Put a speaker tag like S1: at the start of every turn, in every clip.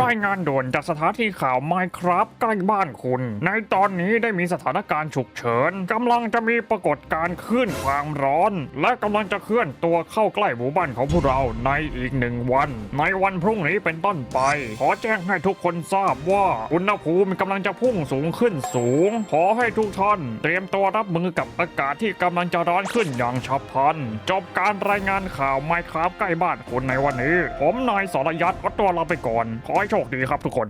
S1: รายงานด่วนจากสถานที่ข่าวไมครับใกล้บ้านคุณ ในตอนนี้ได้มีสถานการณ์ฉุกเฉินกำลังจะมีปรากฏการณ์คลื่นความร้อน และกำลังจะเคลื่อนตัวเข้าใกล้หมู่บ้านของพวกเราในอีกหนึ่งวัน ในวันพรุ่งนี้เป็นต้นไป ขอแจ้งให้ทุกคนทราบว่าอุณหภูมิกำลังจะพุ่งสูงขึ้นสูง ขอให้ทุกท่านเตรียมตัวรับมือกับอากาศที่กำลังจะร้อนขึ้นอย่างฉับพลัน จบการรายงานข่าวไมครับใกล้บ้านคุณในวันนี้ ผมนายสรยัตขอตัวลาไปก่อนอให้โชคดีครับทุกคน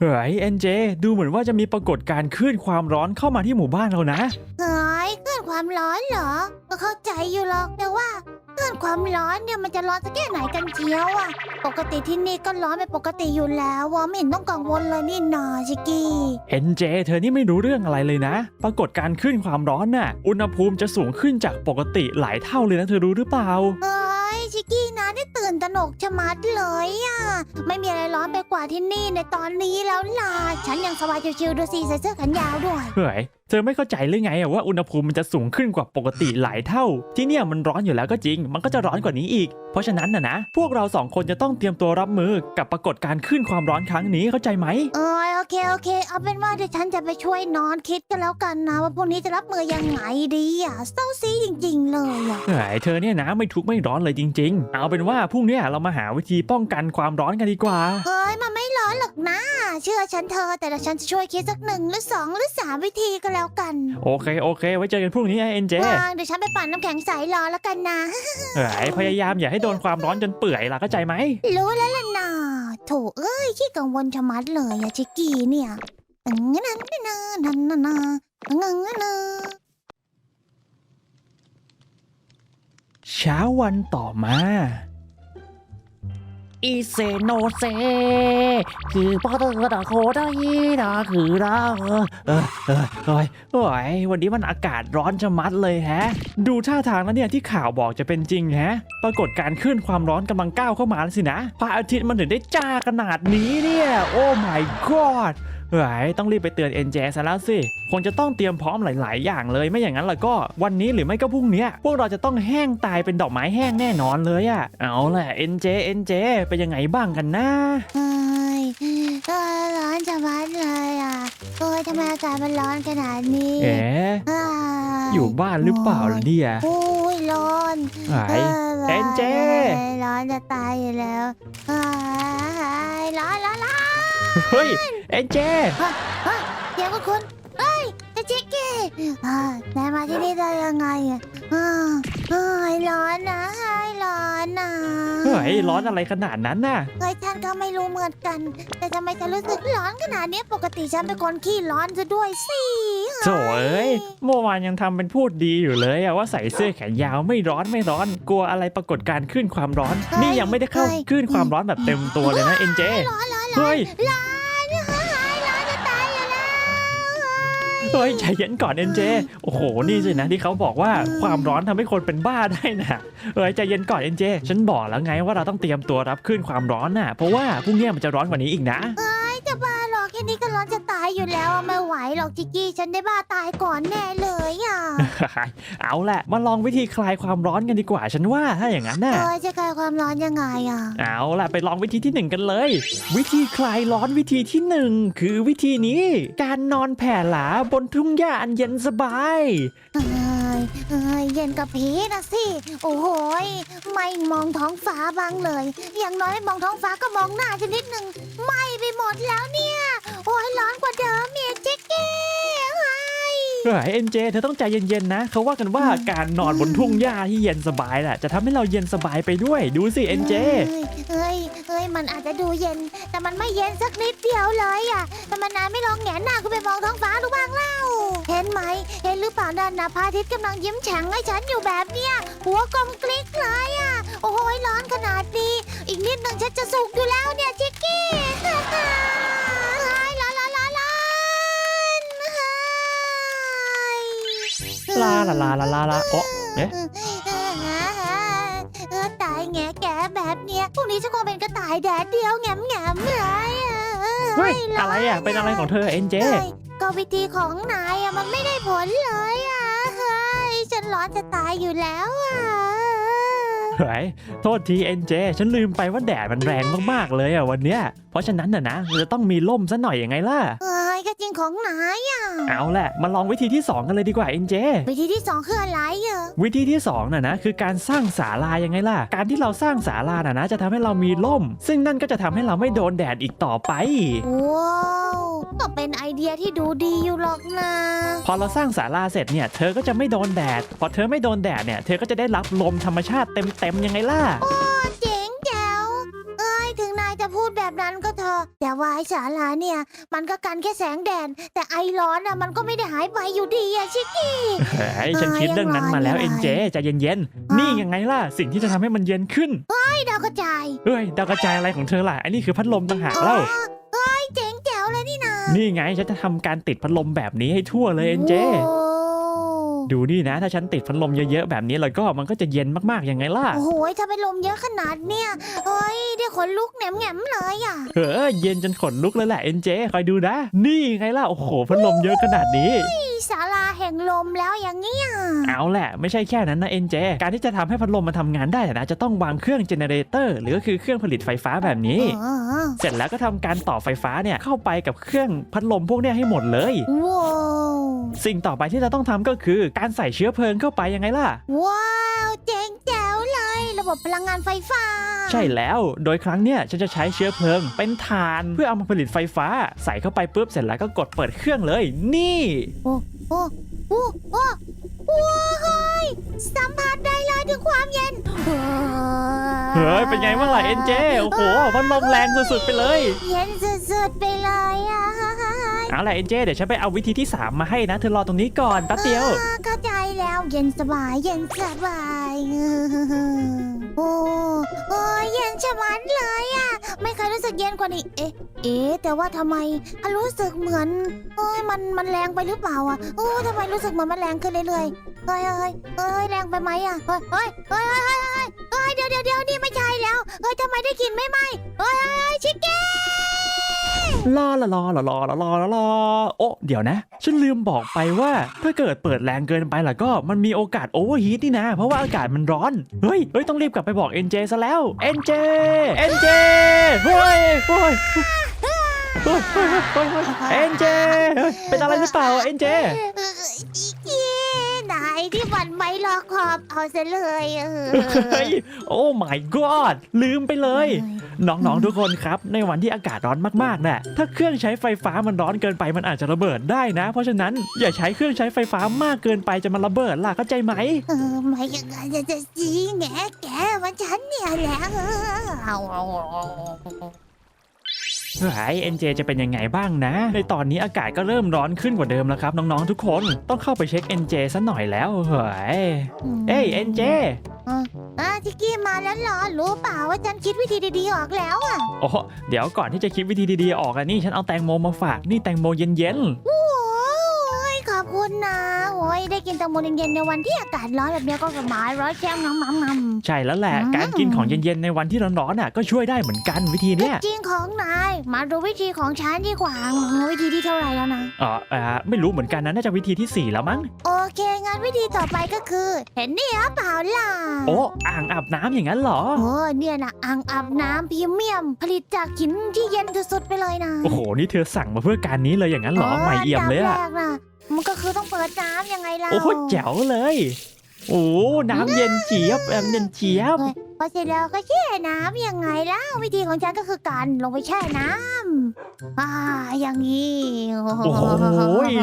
S2: เฮ้ยเอ็นเจดูเหมือนว่าจะมีปรากฏการณ์คลื่นความร้อนเข้ามาที่หมู่บ้านเรานะ
S3: เฮ้ยคลื่นความร้อนเหรอ ก็เข้าใจอยู่หรอกแต่ว่าคลื่นความร้อนเนี่ยมันจะร้อนสักแค่ไหนกันเชียวอะปกติที่นี่ก็ร้อนเป็นปกติอยู่แล้ววะไม่เห็นต้องกังวลเลยนี่นาชิกกี้
S2: เอ็นเจเธอนี่ไม่รู้เรื่องอะไรเลยนะ ปรากฏการณ์คลื่นความร้อนน่ะ อุณหภูมิจะสูงขึ้นจากปกติหลายเท่าเลยนะเธอรู้หรือเปล่า
S3: เฮ้ยชิกกี้ นะได้ตื่นตระหนกชะมัดเลยอะไม่มีอะไรร้อนไปกว่าที่นี่ในตอนนี้แล้วล่ะ ฉันยังสบายชิวๆดูสิใส่เสื้อแขนยาวด้วย
S2: เฮ้ย เธอไม่เข้าใจหรือไงอะว่าอุณหภูมิมันจะสูงขึ้นกว่าปกติหลายเท่า ที่เนี่ยมันร้อนอยู่แล้วก็จริง มันก็จะร้อนกว่านี้อีก เพราะฉะนั้นนะนะ พวกเราสองคนจะต้องเตรียมตัวรับมือกับปรากฏการณ์คลื่นความร้อนครั้งนี้เข้าใจไหม
S3: เออโอ เคโอเค เอาเป็นว่าเดี๋ยวฉันจะไปช่วยนอนคิดกันแล้วกันนะ ว่าพวกนี้จะรับมือยังไงดีอะเศร้าซีจริง ๆ เลยอะ
S2: เฮ้ยเธอเนี่ยนะไม่ทุกข์ไม่ร้อนเลยจริง ๆ เอาเป็นว่าพรุ่งเนี้ยเรามาหาวิธีป้องกันความร้อนกันดีกว่า
S3: เฮ้ยมันไม่ร้อนหรอกนะ เชื่อฉันเธอะแต่เดี๋ยวฉันจะช่วยคิดสักหนึ่งหรือสองหรือสามวิธีก็แล้วกัน
S2: โอเคโอเค ไว้เจอกันพรุ่งนี้ไอเอ็นเจ
S3: วางเดี๋ยวฉันไปปั่นน้ำแข็งใสรอแล้วกันนะ
S2: เฮ้ยพยายามอย่าให้โดนความร้อนจนเปื่อยล่ะเข้าใจไหม
S3: รู้แล้วล่ะนะ โถเอ้ยขี้กังวลชะมัดเลยอะชิกกี้เนี่ยงั้นนั่นนั่นนั่นนั่นนั่นนั่น
S2: เช้าวันต่อมา
S4: อีเซโนเซคือปกติกระโคได้นะคือนะเออ
S2: เออเออเฮ้ยโอ้ยวันนี้มันอากาศร้อนชะมัดเลยแฮะ ดูท่าทางแล้วเนี่ยที่ข่าวบอกจะเป็นจริงแฮะ ปรากฏการณ์คลื่นความร้อนกำลังก้าวเข้ามาแล้วสินะพระอาทิตย์มันถึงได้จ้าขนาดนี้เนี่ย โอ้ my god เฮ้ยต้องรีบไปเตือนเอ็นเจซะแล้วสิ คงจะต้องเตรียมพร้อมหลาย ๆ อย่างเลย ไม่อย่างนั้นแล้วก็วันนี้หรือไม่ก็พรุ่งเนี้ยพวกเราจะต้องแห้งตายเป็นดอกไม้แห้งแน่นอนเลยอะเอาแหละเอ็นเจเอ็นเจเป็นยังไงบ้างกันนะ
S3: เฮ้ยเออร้อนชะมัดเลยอะโอ้ยทำไมอากาศมันร้อนขนาดนี้
S2: เอ๋
S3: เฮ้ย
S2: อยู่บ้านหรือเปล่าล่ะเนี่ย
S3: โอ้ยร้อน
S2: ไหนเอ็นเจ
S3: ร้อนจะตายอยู่แล้วเฮ้ยร้อนร้อนร้อน
S2: เฮ้ยเอ็นเจ
S3: เดี๋ยวคุณคุณเฮ้ยจะชิกกี้อ่านายมาที่นี่ได้ยังไงอะอ่าเฮ้ร้อนนะเฮ้ร้อนนะ
S2: เฮ้ยร้อนอะไรขนาดนั้นน่ะ
S3: เฮ้ยฉันก็ไม่รู้เหมือนกัน แต่ทำไมฉันรู้สึกร้อนขนาดนี้ปกติฉันเป็นคนขี้ร้อนซะด้วยสิ
S2: โถ่เอ้ยเมื่อวานยังทำเป็นพูดดีอยู่เลยอะว่าใส่เสื้อแขนยาวไม่ร้อนไม่ร้อน กลัวอะไรปรากฏการณ์ขึ้นความร้อน นี่ยังไม่ได้เข้าขึ้นความร้อนแบบเต็มตัวเลยนะเอ็นเจ
S3: ร้อนร้อนร้อน
S2: เฮ้ย
S3: ร้อน เฮ้ย
S2: ใจเย็นก่อนเอ็นเจโอ้โหนี่สินะที่เขาบอกว่าความร้อนทำให้คนเป็นบ้าได้นะเฮ้ยใจเย็นก่อนเอ็นเจฉันบอกแล้วไงว่าเราต้องเตรียมตัวรับขึ้นความร้อนน่ะเพราะว่าพรุ่งนี้มันจะร้อนกว่านี้อีกนะ
S3: ร้อนจะตายอยู่แล้วอะไม่ไหวหรอกจิกกี้ฉันได้บ้าตายก่อนแน่เลยอะ
S2: เอาแหละมาลองวิธีคลายความร้อนกันดีกว่าฉันว่าถ้าอย่างนั้นน่ะ
S3: เฮ้ยจะคลายความร้อนยังไงอะ
S2: เอาล่ะไปลองวิธีที่หนึ่งกันเลย วิธีคลายร้อนวิธีที่หนึ่งคือวิธีนี้ การนอนแผ่หลาบนทุ่งหญ้าอันเย็นสบาย
S3: เอ้ยเอ้ยเย็นกับผีนะสิโอ้โหยไม่มองท้องฟ้าบ้างเลย อย่างน้อยมองท้องฟ้าก็มองหน้าฉันนิดหนึ่งไหม่ไปหมดแล้วเนี่ยโอ้ ยร้อนกว่าเดิมเมียจิกกี้เฮ้ย
S2: เฮ้ยเอ็นเจเธอต้องใจเย็นๆนะ เขาว่ากันว่าการนอนบนทุ่งหญ้าที่เย็นสบายน่ะจะทำให้เราเย็นสบายไปด้วย ดูสิเอ็นเจ
S3: เฮ้ยเฮ้ย มันอาจจะดูเย็น แต่มันไม่เย็นสักนิดเดียวเลยอะทำไมนายไม่ลองแหงนหน้าขึ้นไปมองท้องฟ้าดูบ้างเล่า เห็นไหม เห็นหรือเปล่านั่นนะพระอาทิตย์กำลังยิ้มแฉ่งให้ฉันอยู่แบบเนี้ย หัวกลมกลิกเลยอะ โอ้ยร้อนขนาดนี้ อีกนิดหนึ่งฉันจะสุกอยู่แล้วเนี่ยชิกกี้
S2: ลาลาลาลาลาลาโอ้เอ๊ะ
S3: เออตายแงแกแบบเนี้ยพรุ่งนี้ฉันคงเป็นกระต่ายแดดเดียวแงมแงมเลยอะ
S2: เฮ้ย
S3: ร้
S2: อะไรอะเป็นอะไรของเธอเอ็นเจ
S3: อ้ยก็วิธีของนายอะมันไม่ได้ผลเลยอะเฮ้ยฉันร้อนจะตายอยู่แล้วอะ
S2: เฮ้ยโทษทีเอ็นเจ ฉันลืมไปว่าแดดมันแรงมากๆเลยอะวันเนี้ย เพราะฉะนั้นน่ะนะเราจะต้องมีร่มซะหน่อยยังไงล่ะ
S3: เอ ของนายอะ
S2: เอาแหละมาลองวิธีที่ 2 กันเลยดีกว่าเอ็นเจ
S3: วิธีที่สองคืออะไรอะ
S2: วิธีที่2น่ะนะคือการสร้างศาลายังไงล่ะ การที่เราสร้างศาลาน่ะนะจะทำให้เรามีร่ม ซึ่งนั่นก็จะทำให้เราไม่โดนแดดอีกต่อไป
S3: ว้าวก็เป็นไอเดียที่ดูดีอยู่หรอกนะ
S2: พอเราสร้างศาลาเสร็จเนี่ยเธอก็จะไม่โดนแดด พอเธอไม่โดนแดดเนี่ยเธอก็จะได้รับลมธรรมชาติเต็มๆยังไงล่ะ
S3: แต่ว่าไอ้ศาลาเนี่ย มันก็กันแค่แสงแดดแต่ไอร้อนอะมันก็ไม่ได้หายไปอยู่ดีอะชิคกี้
S2: เฮ้ยฉันคิดเรื่องนั้นมาแล้ว
S3: เออยั
S2: เอ็
S3: ง
S2: น
S3: ไง
S2: เจใจเย็นๆ นี่ยังไงล่ะ สิ่งที่จะทำให้มันเย็นขึ้น
S3: ไอ้ดาวกระจาย
S2: เฮ้ยดาวกระจายอะไรของเธอล่ะ อันนี้คือพัดลมต่างหากเล่า
S3: อ๋อเอ้ยเจ๋งแจ๋วเลยนี่นะ
S2: นี่ไงฉันจะทำการติดพัดลมแบบนี้ให้ทั่วเลยเอ็นเจ
S3: โอ้
S2: ดูนี่นะ ถ้าฉันติดพัดลมเยอะๆแบบนี้แล้วก็มันก็จะเย็นมากๆยังไงล่ะ
S3: โอ้โหถ้าเป็นลมเยอะขนาดเนี่ยเฮ้ยได้ขนลุกแหนมแหนมๆเลยอะ
S2: เออเย็นจนขนลุกเลยแหละเอ็นเจคอยดูนะ นี่ไงล่ะโอ้โหพัดลมเยอะขนาดนี้
S3: ที่ศาลาแห่งลมแล้วอย่างเงี้ย
S2: เอาแหละไม่ใช่แค่นั้นนะเอ็นเจการที่จะทำให้พัดลมมันทำงานได้นะจะต้องวางเครื่องเจเนเรเตอร์หรือก็คือเครื่องผลิตไฟฟ้าแบบนี้
S3: เออ
S2: เสร็จแล้วก็ทำการต่อไฟฟ้าเนี่ยเข้าไปกับเครื่องพัดลมพวกเนี้ยให้หมดเลย
S3: ว้าว
S2: สิ่งต่อไปที่เราต้องทำก็คือการใส่เชื้อเพลิงเข้าไปยังไงล่ะ
S3: ว้าวเจ๋งแจ๋วเลย ระบบพลังงานไฟฟ้า
S2: ใช่แล้ว โดยครั้งเนี่ยฉันจะใช้เชื้อเพลิง เป็นถ่านเพื่อเอามาผลิตไฟฟ้า ใส่เข้าไปปุ๊บเสร็จแล้วก็กดเปิดเครื่องเลย นี่
S3: โอ้โอ้โอ้ว้ายสัมผัสได้เลยถึงความเย็น
S2: เฮ้ยเป็นไงบ้างล่ะเอ็นเจโอ้โหพัดลมแรงสุดๆไปเลย
S3: เย็นสุดๆไปเลยอะ
S2: เอาล่ะเอ็นเจเดี๋ยวฉันไปเอาวิธีที่ 3 มาให้นะ เธอรอตรงนี้ก่อนแป๊บเดียว
S3: อ่าเข้าใจแล้วเย็นสบายเย็นสบายโอ้โอ้ยเย็นชะมัดเลยอะ ไม่เคยรู้สึกเย็นกว่านี้ เอ๊ะ เอ๊ะแต่ว่าทำไมรู้สึกเหมือนเอ้ยมันมันแรงไปหรือเปล่าอะโอ้ทำไมรู้สึกเหมือนมันแรงขึ้นเรื่อยๆเฮ้ยเฮ้ยเฮ้ยแรงไปไหมอะเฮ้ยเฮ้ยเฮ้ยเฮ้ยเฮ้ยเฮ้ยเฮ้ยเดี๋ยวเดี๋ยวเดี๋ยวนี่ไม่ใช่แล้วเฮ้ยทำไมได้กลิ่นไม่ไหมเฮ้ยเฮ้ยเฮ้ยชิคกี้
S2: รอละรอละรอละรอละรอโอ้เดี๋ยวนะ ฉันลืมบอกไปว่า ถ้าเกิดเปิดแรงเกินไปล่ะก็มันมีโอกาสโอเวอร์ฮีทนี่นะ เพราะว่าอากาศมันร้อน เฮ้ยเฮ้ยต้องรีบกลับไปบอกเอ็นเจซะแล้วเอ็นเจ้เอ็นเจ้เฮ้ยเฮ้ยเอ็นเฮ้ยเป็นอะไรหรือเปล่า
S3: เออชิคกี้นเจ ที่มันไม่รอขอบเอาซะเลยเออ
S2: เฮ้ยโอ้ my god ลืมไปเลย น้องๆทุกคนครับ ในวันที่อากาศร้อนมากๆน่ะถ้าเครื่องใช้ไฟฟ้ามันร้อนเกินไปมันอาจจะระเบิดได้นะ เพราะฉะนั้นอย่าใช้เครื่องใช้ไฟฟ้ามากเกินไปจะมันระเบิดล่ะเข้าใจไหม
S3: เออไม่อยังไงจะจะจีแงแกมันฉันเนี่ยแหละเออ เอาเอาเอาเอา
S2: เฮ้ยเอ็นเจจะเป็นยังไงบ้างนะ ในตอนนี้อากาศก็เริ่มร้อนขึ้นกว่าเดิมแล้วครับ น้องๆทุกคนต้องเข้าไปเช็ค NJ ซะหน่อยแล้วเฮ้ยเอ้ย NJ
S3: อะชิคกี้มาแล้วเหรอ รู้เปล่าว่าฉันคิดวิธีดีๆออกแล้วอะ
S2: โอ้เดี๋ยวก่อนที่จะคิดวิธีดีๆออกอะนี่ฉันเอาแตงโมมาฝาก นี่แตงโมเย็น
S3: โอ้ยขอบ คุณนะโอ้ยได้กินแตงโมเย็นๆในวันที่อากาศร้อนแบบเนี้ยก็สบายร้อยแช่งน้ำน้ำน้
S2: ๆใช่แล้วแหละ
S3: อืม
S2: การกินของเย็นๆในวันที่ร้อนๆน่ะก็ช่วยได้เหมือนกันวิธีเนี้ยำ
S3: จริงของนาย มาดูวิธีของฉันดีกว่าวิธีที่เท่าไหร่แล้วนะ
S2: เอออ่าไม่รู้เหมือนกันนะน่าจะวิธีที่สี่แล้วมั้ง
S3: โอเค งั้นวิธีต่อไปก็คือ เห็นนี่หรือเปล่าล่ะ
S2: โอ้อ่างอาบน้ำอย่างนั้นเหรอ
S3: โอ้เนี่ยนะอ่างอาบน้ำพรีเมียม ผลิตจากหินที่เย็นสุดๆไปเลยนะ
S2: โอ้โห นี่เธอสั่งมาเพื่อการนี้เลยอย่างนั้นเหรอใหม่เอี่ยมเลย
S3: อัน
S2: อะ
S3: ดับแรกนะมันก็คือต้องเปิดน้ำยังไงล่ะ
S2: โอ้โหแจ๋วเลย โอ้น้ำเย็นเจี๊ยบแอมเย็นเจี๊ยบ
S3: พอเสร็จแล้วก็แช่น้ำยังไงล่ะวิธีของฉันก็คือการลงไปแช่น้ำอ่าอย่างนี้
S2: โอ้โห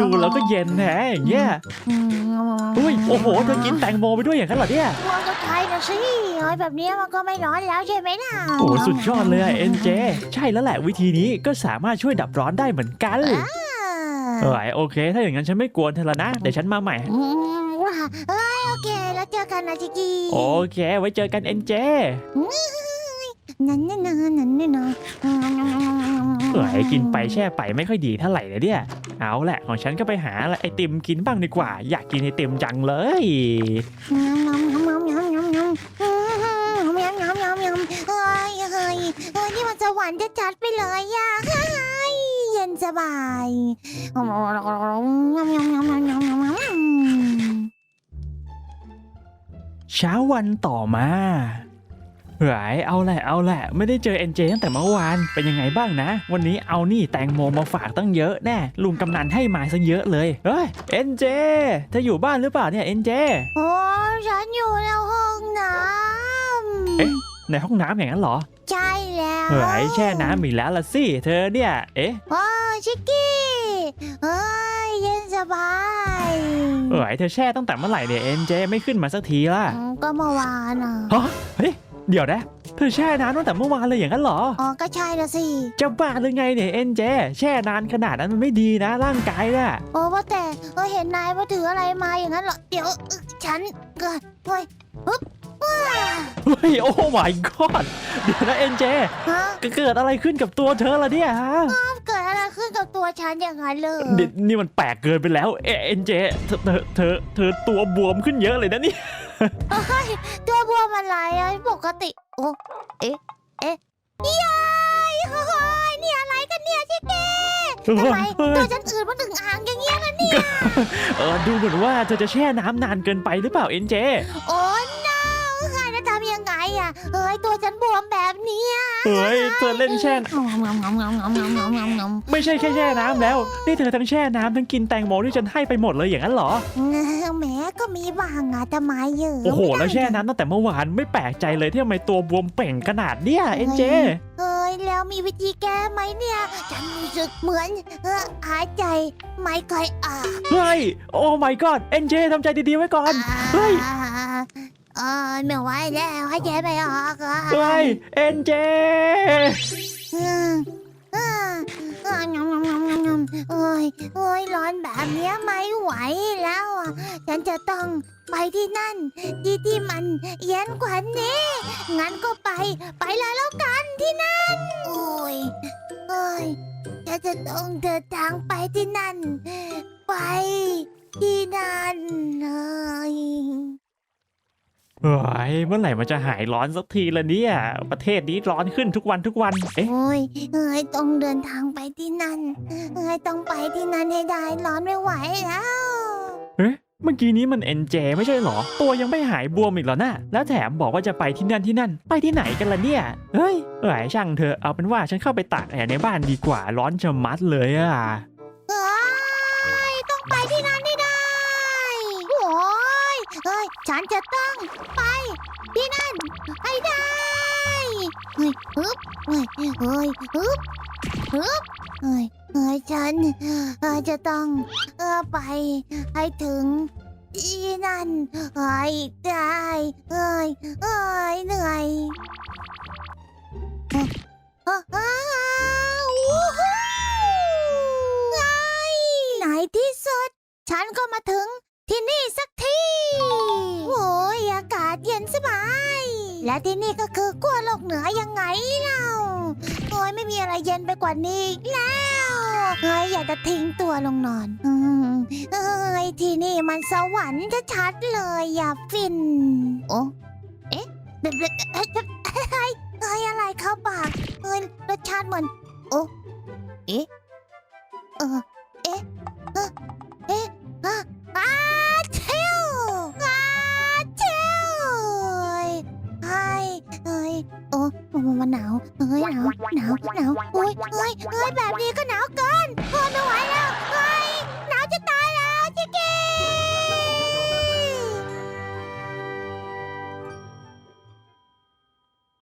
S2: ดูแล้วก็เย็นแฮะอย่างเงี้ย
S3: อืม
S2: อุ้ยโอ้โหเธอกินแตงโมไปด้วยอย่างนั้นเหรอเนี่ย
S3: มันก็ใช่นะสิเอ้ยแบบนี้มันก็ไม่ร้อนแล้วใช่ไหมล่ะ
S2: โอ้สุดยอดเลยอะเอ็นเจใช่แล้วแหละวิธีนี้ก็สามารถช่วยดับร้อนได้เหมือนกัน
S3: อ่า
S2: เออโอเค ถ้าอย่างนั้นฉันไม่กวนเธอละนะเดี๋ยวฉันมาใหม่
S3: อืม ว่าเอ้ยโอเค แล้วเจอกันนะจิกกี้
S2: โอเค ไว้เจอกันเอ็นเจ
S3: นั่นนี่นะนั่นนี่นะ
S2: เออกินไปแช่ไปไม่ค่อยดีเท่าไหร่เลยเนี่ยเอาแหละของฉันก็ไปหาไอติมกินบ้างดีกว่า อยากกินไอติมจังเลย
S3: นี่มันจะหวานจะจัดไปเลยอะเย็นสบาย
S2: เช้าวันต่อมาเฮ้ยเอาแหละเอาแหละ ไม่ได้เจอเอ็นเจตั้งแต่เมื่อวานเป็นยังไงบ้างนะ วันนี้เอานี่แตงโมมาฝากตั้งเยอะแน่ลุงกำนันให้มาซะเยอะเลยเฮ้ยเอ็นเจเธออยู่บ้านหรือเปล่าเนี่ยเอ็นเจ
S3: โอ้ฉันอยู่ในห้องน้ำ
S2: เอ๊ะในห้องน้ำอย่างนั้นเหรอ
S3: ใช่แล้ว
S2: เฮ้ยแช่น้ำอีกแล้วละสิเธอเนี่ย เอ๊ะ
S3: โอ้ชิกกี้ เฮ้ยเย็นสบาย
S2: เฮ้ยเธอแช่ตั้งแต่เมื่อไหร่เนี่ยเอ็นเจไม่ขึ้นมาสักทีล่ะ
S3: อืมก็เมื่อวานอะ
S2: ฮะเฮ้ยเดี๋ยวนะเธอแช่น้ำตั้งแต่เมื่อวานเลยอย่างนั้นเหรอ
S3: อ๋อก็ใช่ละสิ
S2: จะบ้าหรือไงเนี่ยเอ็นเจแช่นานขนาดนั้นมันไม่ดีนะร่างกายน่ะ
S3: โอ้ว่าแต่เออเห็นนายว่าถืออะไรมาอย่างนั้นเหรอเดี๋ยวเอ่อฉันเกิดเฮ้ยปึ๊บ ว้า
S2: เฮ้ยโอ้ my god เดี๋ยวนะเอ็นเจ
S3: ฮะ
S2: เกิดอะไรขึ้นกับตัวเธอล่ะเนี่ยฮะ
S3: เกิดอะไรขึ้นกับตัวฉันอย่างนั้นเลย
S2: นี่นี่มันแปลกเกินไปแล้วเอเอ็นเจเธอเธอเธอเธอตัวบวมขึ้นเยอะเลยนะเนี่ย
S3: เฮ้ยตัวบวมอะไรอะปกติโอ้เอ๊ะเอ๊ะยายเฮ้ยนี่อะไรกันเนี่ยชิคกี้ทำไม
S2: เฮ้
S3: ตัวยฉันอืดมันถึงอ่างอย่างเงี้ยนะเนี่ย
S2: เออดูเหมือนว่าเธอจะแช่น้ำนานเกินไปหรือเปล่าเอ็นเจ
S3: โอ้ ไงอะเฮ้ยตัวฉันบวมแบบเนี้ย
S2: เฮ้ยเธอเล่นแช่
S3: งอมงอมงอมงอมงอมงอมงอมงอมงอม
S2: ไม่ใช่แค่แช่น้ำแล้ว นี่เธอทั้งแช่น้ำทั้งกินแตงโมที่ฉันให้ไปหมดเลยอย่างนั้นเหรอ
S3: แหมก็มีบ้างอะทำไมเยอะ
S2: โอ้โหแล้วแช่น้ำตั้งแต่เมื่อวานไม่แปลกใจเลยที่ทำไมตัวบวมเป่งขนาดเนี้ยเอ็นเจ
S3: เฮ้ยแล้วมีวิธีแก้ไหมเนี่ย ฉันรู้สึกเหมือนเออหายใจไม่ค่อยออก
S2: เฮ้ย โอ้ my god เอ็นเจทำใจดีๆไว้ก่อน เฮ้ย
S3: เออไม่ไหวแล้วหายใจไม่ออกอะ
S2: เฮ้ยเอ็นเจ
S3: อืมอ่าอ่างอมงอมงอมงอมเอ้ยเอ้ยร้อนแบบเนี้ยไม่ไหวแล้วอะฉันจะต้องไปที่นั่น ที่ที่มันเย็นกว่านี้ งั้นก็ไป ไปเลยแล้วกันที่นั่น โอ้ยเอ้ยฉันจะต้องเดินทางไปที่นั่น ไปที่นั่นเอ้ย
S2: เฮ้ยเมื่อไหร่มันจะหายร้อนสักทีละเนี่ย ประเทศนี้ร้อนขึ้นทุกวันทุกวัน เอ๊ะ
S3: โอ้ยเอ้ยต้องเดินทางไปที่นั่น เอ้ยต้องไปที่นั่นให้ได้ร้อนไม่ไหวแล้ว
S2: เอ๊ะ เมื่อกี้นี้มันเอ็นเจไม่ใช่เหรอ ตัวยังไม่หายบวมอีกเหรอน่ะแล้วแถมบอกว่าจะไปที่นั่นที่นั่น ไปที่ไหนกันล่ะเนี่ย เฮ้ยเอ้ยช่างเถอะเอาเป็นว่าฉันเข้าไปตากแอร์ในบ้านดีกว่าร้อนชะมัดเลยอะ
S3: เอ้ยต้องไปที่ ฉันจะต้องไปที่นั่นให้ได้เฮ้ยฮึบเฮ้ยเฮ้ยฮึบฮึบเฮ้ยเฮ้ยฉันจะต้องเออไปให้ถึงที่นั่นให้ได้เอ้ยเอ้ยเหนื่อยอ้อเอ้อวู้ฮู้ไงไหนที่สุด ฉันก็มาถึงที่นี่สัก และที่นี่ก็คือขั้วโลกเหนือยังไงเล่าโอ้ยไม่มีอะไรเย็นไปกว่านี้อีกแล้วเฮ้ยอยากจะทิ้งตัวลงนอนอืมเอ้ยที่นี่มันสวรรค์ชัดๆเลยอย่าฟินโอ้เอ๊ะเบ๊ะเบ๊ะเอ๊ะเอ๊ะเฮ้ยเฮ้ยอะไรเข้าปากเฮ้ยรสชาติเหมือนโอ้เอ๊ะเออ